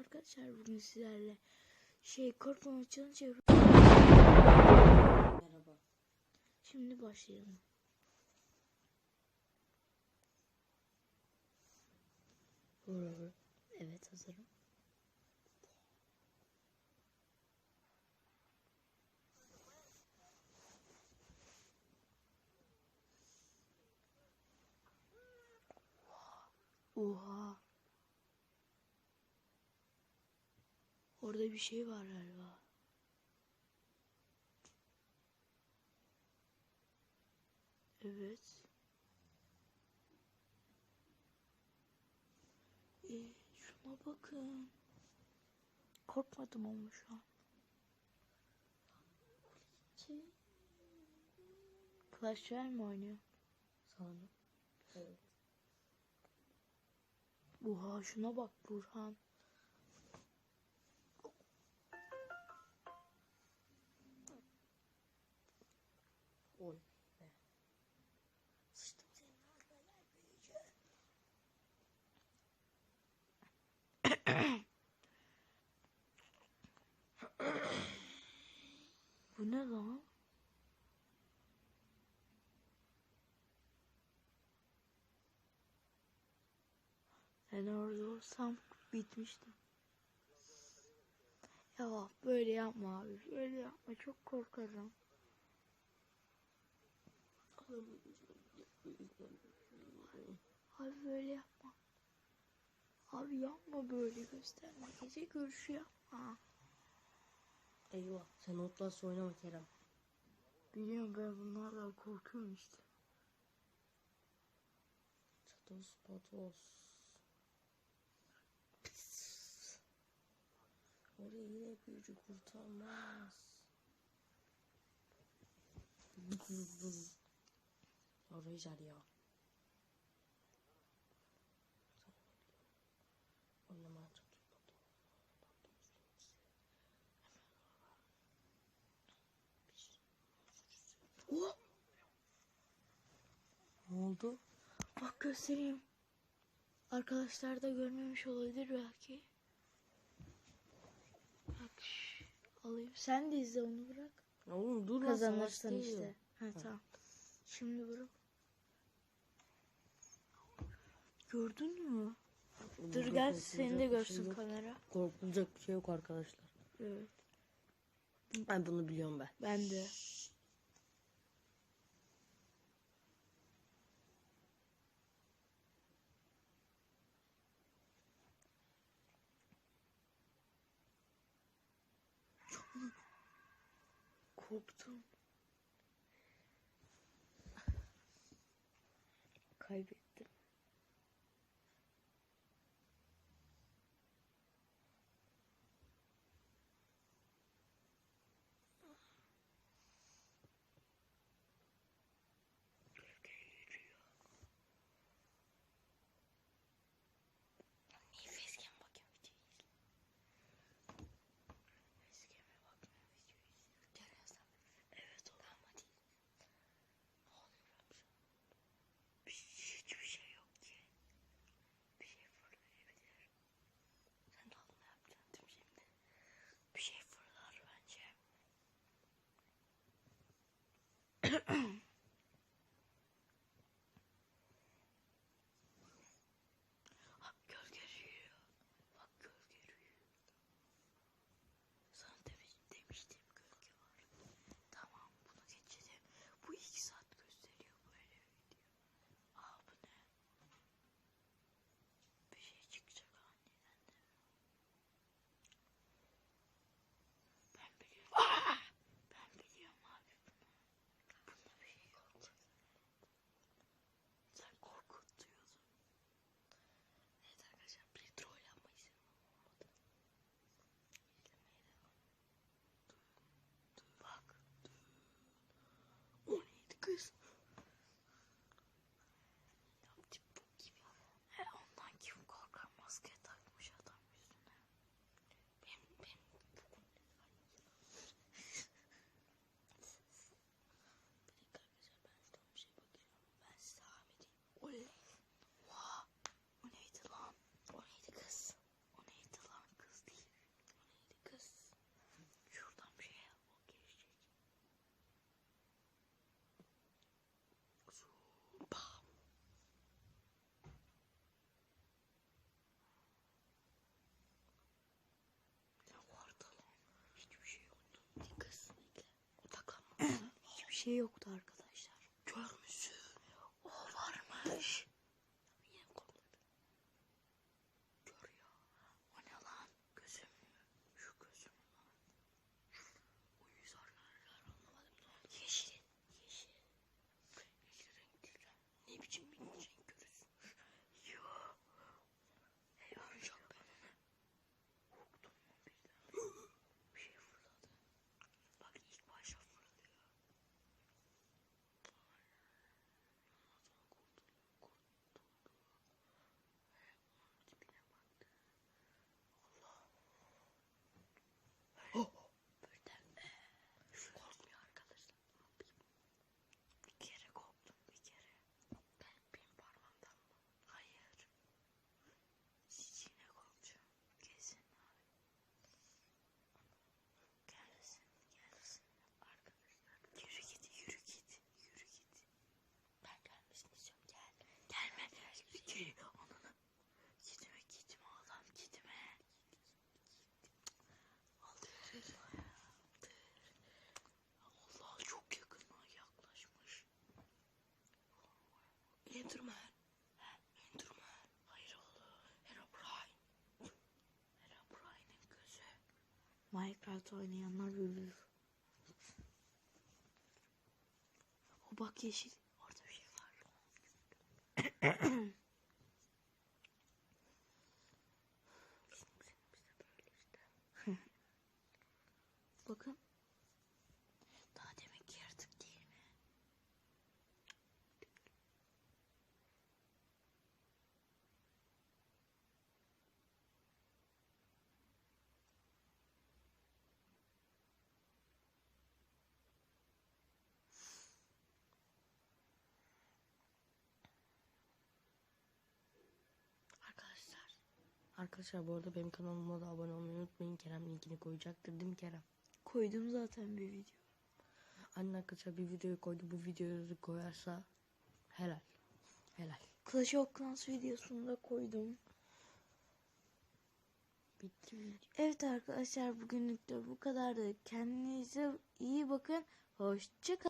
arkadaşlar bugün sizlerle şey korkmama challenge yapıyoruz. Merhaba. Şimdi başlayalım. Evet hazırım. Oha. Orada bir şey var galiba. Evet. Ee, şuna bakın. Korkmadım ama şu an. Clash Royale mi oynuyor? Sana. Evet. Oha şuna bak Burhan. Oy. Be. Sıçtım senin ağzına büyüyecek. Bu ne lan? Ben orada olsam bitmiştim. Ya böyle yapma abi. Böyle yapma. Çok korkarım. Abi böyle yapma. Abi yapma böyle gösterme. Gece görüşü yapma. Eyvah. Sen Outlast oynama Kerem. Biliyorum ben bunlardan korkuyorum işte. Çatos patos. Orayı yine büyücü kurtarmaz. Orayı jar ya. Oynama çatos patos. Oh! Ne oldu? Bak göstereyim. Arkadaşlar da görmemiş olabilir belki. Bak şş, alayım. Sen de izle onu bırak. Oğlum dur lan Kazanırsan işte. Ha, tamam. Şimdi bırak. Gördün mü? Dur gel korkulacak seni de şey görsün yok. kamera. Korkulacak bir şey yok arkadaşlar. Evet. Ben bunu biliyorum ben. Ben de. Korktum. Kaybettim. Şey yoktu arkadaşlar. Kör? O varmış. Yine korkmadım. Gör ya. O ne lan? Gözüm? Şu gözüm lan? O yüz arkadaşlar anlamadım? Yeşil. Yeşil. Yeşil renk değil. Ne biçim bir bak yeşil. Orada bir şey var. Bakın. Daha demek ki yaratık değil mi? Arkadaşlar. Arkadaşlar bu arada benim kanalıma da abone olmayı unutmayın. Kerem linkini koyacaktır değil mi Kerem? Koydum zaten bir video. Anne arkadaşlar bir videoyu koydu. Bu videoyu koyarsa helal. Helal. Clash of Clans videosunda koydum. Bitti video. Evet arkadaşlar bugünlük de bu kadardı. Kendinize iyi bakın. Hoşçakalın.